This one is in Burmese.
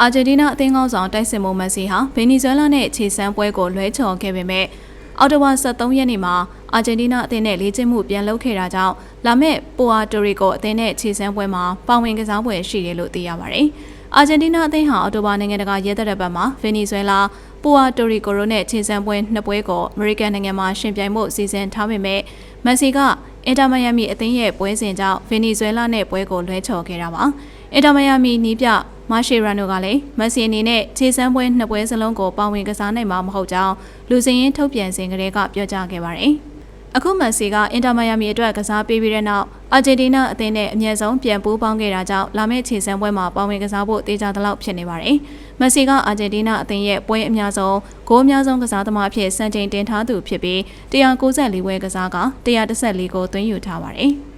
အာဂျင်တီးနားအသင်းကောင်းဆောင်တိုက်စစ်မှုမက်ဆီဟာဗင်နီဇွဲလားနဲ့ခြေစမ်းပွဲကိုလွှဲချော်ခဲ့ပေမဲ့အော်တိုဝါ73ရက်နေ့မှာအာဂျင်တီးနားအသင်းနဲ့လေ့ကျင့်မှုပြန်လုပ်ခဲ့တာကြောင့်လာမယ့်ပိုအာတိုရီကိုအသင်းနဲ့ခြေစမ်းပွဲမှာပါဝင်ကစားပွဲရှိတယ်လို့သိရပါတယ်။အာဂျင်တီးနားအသင်းဟာအော်တိုဝါနိုင်ငံတကာရဲတပ်တပ်မှာဗင်နီဇွဲလားပိုအာတိုရီကိုရိုနဲ့ခြေစမ်းပွဲနှစ်ပွဲကိုအမေရိကန်နိုင်ငံမှာရှင်ပြိုင်မှုစီစဉ်ထားပေမဲ့မက်ဆီကအင်တာမယမ်မီအသင်းရဲ့ပွဲစဉ်ကြောင့်ဗင်နီဇွဲလားနဲ့ပွဲကိုလွှဲချော်ခဲ့တာပါ။အင်တာမယမ်မီနီးပြ မာရှေရန်တို့ကလည်းမက်ဆီအနေနဲ့ခြေစမ်းပွဲနှစ်ပွဲစလုံးကိုပါဝင်ကစားနိုင်မှာမဟုတ်ကြောင်းလူစင်ရင်ထုတ်ပြန်စဉ်ကလေးကပြောကြားခဲ့ပါတယ်။အခုမက်ဆီကအင်တာမယမ်မီအတွက်ကစားပေးပြီးတဲ့နောက်အာဂျင်တီးနားအသင်းနဲ့အမြဲဆုံးပြန်ပူးပေါင်းခဲ့တာကြောင့်လာမယ့်ခြေစမ်းပွဲမှာပါဝင်ကစားဖို့တေချာသလောက်ဖြစ်နေပါတယ်။မက်ဆီကအာဂျင်တီးနားအသင်းရဲ့ပွဲအများဆုံးဂိုးအများဆုံးကစားသမားအဖြစ်စံချိန်တင်ထားသူဖြစ်ပြီး194ဝဲကစားက114ကိုသွင်းယူထားပါတယ်။